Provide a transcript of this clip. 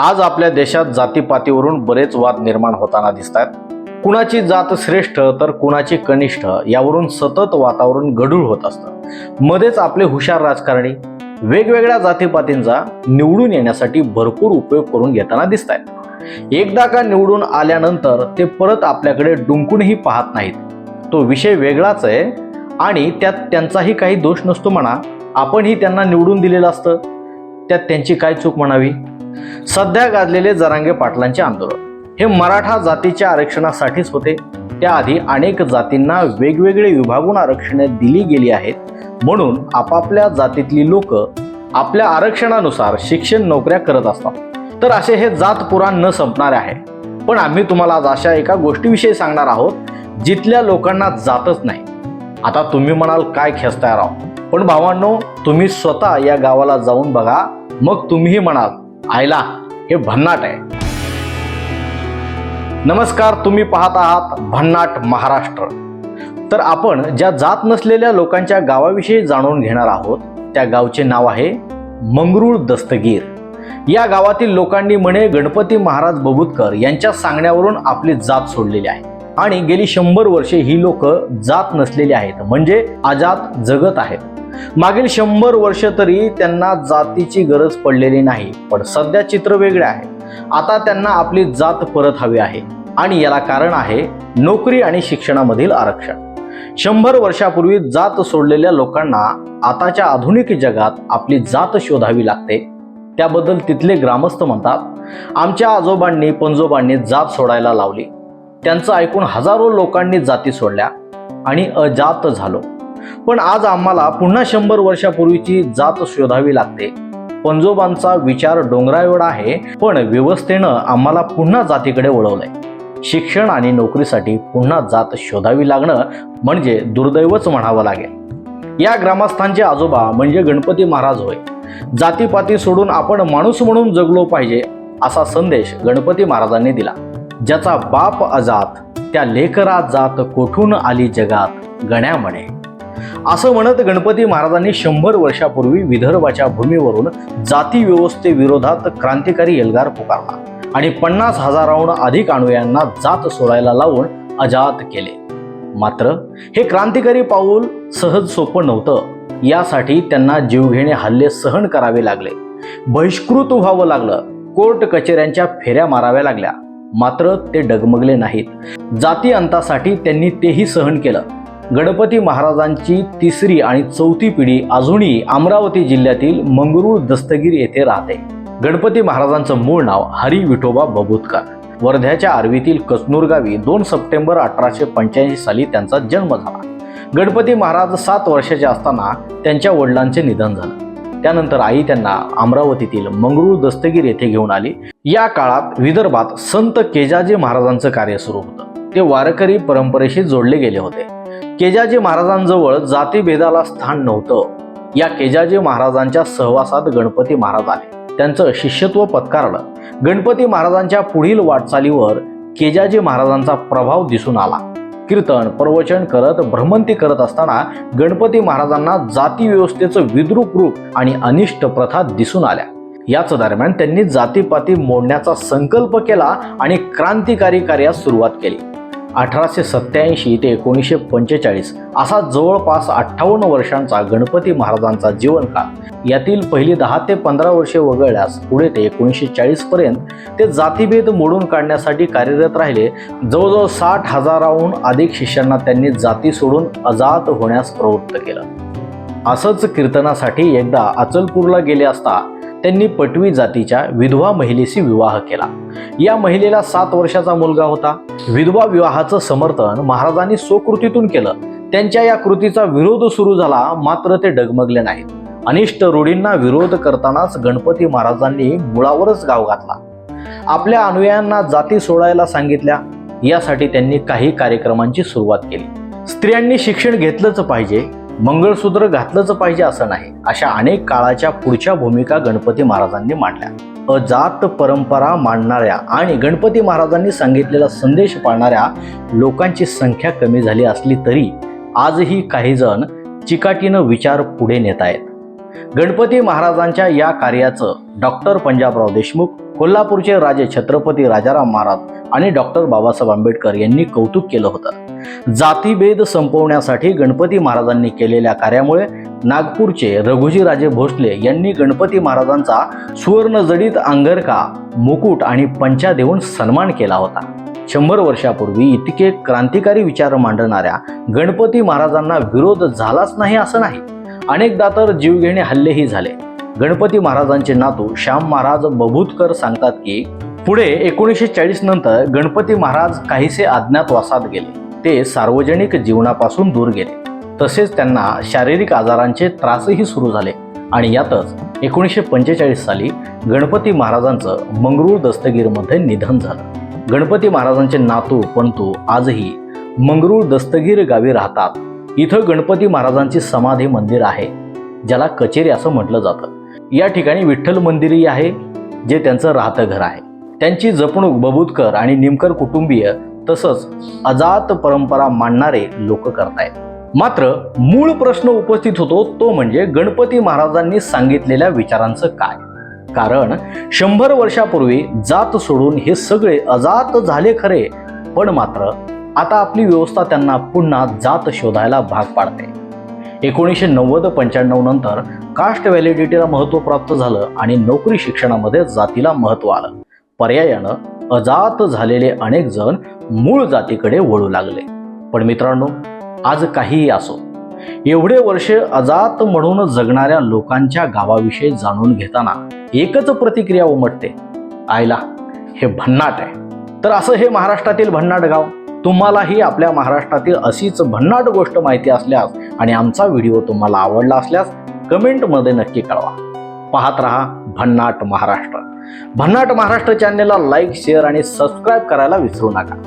आज आपल्या देशात जातीपातीवरून बरेच वाद निर्माण होताना दिसत आहेत कुणाची जात श्रेष्ठ तर कुणाची कनिष्ठ यावरून सतत वातावरण गढूळ होत असतं. मध्येच आपले हुशार राजकारणी वेगवेगळ्या जातीपातींचा निवडून येण्यासाठी भरपूर उपयोग करून घेताना दिसत आहेत एकदा का निवडून आल्यानंतर ते परत आपल्याकडे डुंकूनही पाहत नाहीत. तो विषय वेगळाच आहे आणि त्यात त्यांचाही काही दोष नसतो म्हणा. आपणही त्यांना निवडून दिलेलं असतं. त्यात त्यांची काय चूक म्हणावी? सध्या गाजलेले जरांगे पाटलांचे आंदोलन. हे मराठा जातीच्या आरक्षणासाठीच होते. त्याआधी अनेक जातींना वेगवेगळे विभागून आरक्षणे दिली गेली आहेत. म्हणून आपापल्या जातीतली लोक आपल्या आरक्षणानुसार शिक्षण नोकऱ्या करत असतात. तर असे हे जात पुराण न संपणारे आहे. पण आम्ही तुम्हाला आज अशा एका गोष्टीविषयी सांगणार आहोत जिथल्या लोकांना जातच नाही. आता तुम्ही म्हणाल काय खेचताय राव? पण भावांनो तुम्ही स्वतः या गावाला जाऊन बघा. मग तुम्हीही म्हणाल आयला हे भन्नाट आहे. नमस्कार तुम्ही पाहत आहात भन्नाट महाराष्ट्र. तर आपण ज्या जात नसलेल्या लोकांच्या गावाविषयी जाणून घेणार आहोत त्या गावचे नाव आहे मंगरूळ दस्तगीर. या गावातील लोकांनी म्हणे गणपती महाराज बबुतकर यांच्या सांगण्यावरून आपली जात सोडलेली आहे. आणि गेली शंभर वर्षे ही लोक जात नसलेली आहेत. म्हणजे अजात जगत आहेत. मागील शंभर वर्ष तरी त्यांना जातीची गरज पडलेली नाही. पण सध्या चित्र वेगळे आहे. आता त्यांना आपली जात परत हवी आहे. आणि याला कारण आहे नोकरी आणि शिक्षणामधील आरक्षण. शंभर वर्षापूर्वी जात सोडलेल्या लोकांना आताच्या आधुनिक जगात आपली जात शोधावी लागते. त्याबद्दल तिथले ग्रामस्थ म्हणतात आमच्या आजोबांनी पंजोबांनी जात सोडायला लावली. त्यांचं ऐकून हजारो लोकांनी जाती सोडल्या आणि अजात झालो. पण आज आम्हाला पुन्हा शंभर वर्षापूर्वीची जात शोधावी लागते. पंजोबांचा विचार डोंगरा एवढा आहे पण व्यवस्थेनं आम्हाला पुन्हा जातीकडे वळवलंय. शिक्षण आणि नोकरीसाठी पुन्हा जात शोधावी लागणं म्हणजे दुर्दैवच म्हणावं लागेल. या ग्रामस्थांचे आजोबा म्हणजे गणपती महाराज होय. जातीपाती सोडून आपण माणूस म्हणून जगलो पाहिजे असा संदेश गणपती महाराजांनी दिला. ज्याचा बाप अजात त्या लेकरा जात कोठून आली जगात? गण्या म्हणे. असं म्हणत गणपती महाराजांनी शंभर वर्षापूर्वी विदर्भाच्या भूमीवरून जाती व्यवस्थेविरोधात क्रांतिकारी एल्गार पुकारला आणि पन्नास हजाराहून अधिक अनुयांना जात सोडायला लावून अजात केले. मात्र हे क्रांतिकारी पाऊल सहज सोपं नव्हतं. यासाठी त्यांना जीवघेणे हल्ले सहन करावे लागले. बहिष्कृत व्हावं लागलं. कोर्ट कचेऱ्यांच्या फेऱ्या माराव्या लागल्या. मात्र ते डगमगले नाहीत. जाती अंतासाठी त्यांनी तेही सहन केलं. गणपती महाराजांची तिसरी आणि चौथी पिढी अजूनही अमरावती जिल्ह्यातील मंगरूळ दस्तगीर येथे राहते. गणपती महाराजांचं मूळ नाव हरी विठोबा बबुतकर. वर्ध्याच्या आर्वीतील कचनूर गावी दोन सप्टेंबर अठराशे पंच्याऐंशी साली त्यांचा जन्म झाला. गणपती महाराज सात वर्षाचे असताना त्यांच्या वडिलांचे निधन झालं. त्यानंतर आई त्यांना अमरावतीतील मंगरूळ दस्तगीर येथे घेऊन आली. या काळात विदर्भात संत केजाजी महाराजांचं कार्य सुरू होतं. ते वारकरी परंपरेशी जोडले गेले होते. केजाजी महाराजांजवळ जातीभेदाला स्थान नव्हतं. या केजाजी महाराजांच्या सहवासात गणपती महाराज आले. त्यांचं शिष्यत्व पत्कारलं. गणपती महाराजांच्या पुढील वाटचालीवर केजाजी महाराजांचा प्रभाव दिसून आला. कीर्तन प्रवचन करत भ्रमंती करत असताना गणपती महाराजांना जाती व्यवस्थेचं विद्रूप रूप आणि अनिष्ट प्रथा दिसून आल्या. याच दरम्यान त्यांनी जातीपाती मोडण्याचा संकल्प केला आणि क्रांतिकारी कार्यास सुरुवात केली. अठराशे सत्याऐंशी ते एकोणीसशे पंचेचाळीस असा जवळपास अठ्ठावन्न वर्षांचा गणपती महाराजांचा जीवनकाळ यातील पहिली दहा ते पंधरा वर्षे वगळल्यास पुढे ते एकोणीसशे चाळीसपर्यंत ते जातीभेद मोडून काढण्यासाठी कार्यरत राहिले. जवळजवळ साठ हजाराहून अधिक शिष्यांना त्यांनी जाती सोडून अजात होण्यास प्रवृत्त केलं. असंच कीर्तनासाठी एकदा अचलपूरला गेले असता त्यांनी पटवी जातीच्या विधवा महिलेशी विवाह केला. या महिलेला सात वर्षाचा मुलगा होता. विधवा विवाहाचं समर्थन महाराजांनी स्वकृतीतून केलं. त्यांच्या या कृतीचा विरोध सुरू झाला मात्र ते डगमगले नाहीत. अनिष्ट रूढींना विरोध करतानाच गणपती महाराजांनी मुळावरच गाव घातला. आपल्या अनुयायांना जाती सोडायला सांगितल्या. यासाठी त्यांनी काही कार्यक्रमांची सुरुवात केली. स्त्रियांनी शिक्षण घेतलंच पाहिजे. मंगळसूत्र घातलंच पाहिजे असं नाही अशा अनेक काळाच्या पुढच्या भूमिका गणपती महाराजांनी मांडल्या. अजात परंपरा मांडणाऱ्या आणि गणपती महाराजांनी सांगितलेला संदेश पाळणाऱ्या लोकांची संख्या कमी झाली असली तरी आजही काही जण चिकाटीनं विचार पुढे नेत आहेत. गणपती महाराजांच्या या कार्याचं डॉक्टर पंजाबराव देशमुख कोल्हापूरचे राजे छत्रपती राजाराम महाराज आणि डॉक्टर बाबासाहेब आंबेडकर यांनी कौतुक केलं होतं. जातीभेद संपवण्यासाठी गणपती महाराजांनी केलेल्या कार्यामुळे नागपूरचे रघुजीराजे भोसले यांनी गणपती महाराजांचा सुवर्णजडित अंगरका मुकुट आणि पंचा देऊन सन्मान केला होता. शंभर वर्षापूर्वी इतके क्रांतिकारी विचार मांडणाऱ्या गणपती महाराजांना विरोध झालाच नाही असं नाही. अनेकदा तर जीवघेणे हल्लेही झाले. गणपती महाराजांचे नातू श्याम महाराज बभूतकर सांगतात की पुढे एकोणीसशे चाळीस नंतर गणपती महाराज काहीसे अज्ञातवासात गेले. ते सार्वजनिक जीवनापासून दूर गेले. तसेच त्यांना शारीरिक आजारांचे त्रासही सुरू झाले. आणि यातच एकोणीसशे पंचेचाळीस साली गणपती महाराजांचं मंगरूळ दस्तगीरमध्ये निधन झालं. गणपती महाराजांचे नातू पंतू आजही मंगरूळ दस्तगीर गावी राहतात. इथं गणपती महाराजांची समाधी मंदिर आहे ज्याला कचेरी असं म्हटलं जातं. या ठिकाणी विठ्ठल मंदिरही आहे जे त्यांचं राहतं घर आहे. त्यांची जपणूक बबूतकर आणि निमकर कुटुंबीय तसंच अजात परंपरा मांडणारे लोक करतायत. मात्र मूळ प्रश्न उपस्थित होतो तो म्हणजे गणपती महाराजांनी सांगितलेल्या विचारांचं काय? कारण शंभर वर्षापूर्वी जात सोडून हे सगळे अजात झाले खरे पण मात्र आता आपली व्यवस्था त्यांना पुन्हा जात शोधायला भाग पाडते. एकोणीसशे नव्वद पंच्याण्णव नंतर कास्ट व्हॅलिडिटीला महत्त्व प्राप्त झालं आणि नोकरी शिक्षणामध्ये जातीला महत्त्व आलं. पर्यायानं अजात झालेले अनेक जण मूळ जातीकडे वळू लागले. पण मित्रांनो आज काहीही असो एवढे वर्ष अजात म्हणून जगणाऱ्या लोकांच्या गावाविषयी जाणून घेताना एकच प्रतिक्रिया उमटते. आयला हे भन्नाट आहे. तर असं हे महाराष्ट्रातील भन्नाट गाव? तुम्हालाही आपल्या महाराष्ट्रातील अशीच भन्नाट गोष्ट माहिती असल्यास आणि आमचा व्हिडिओ तुम्हाला आवडला असल्यास कमेंटमध्ये नक्की कळवा. पाहत रहा भन्नाट महाराष्ट्र. भन्नाट महाराष्ट्र चॅनेलला लाईक शेअर आणि सबस्क्राईब करायला विसरू नका.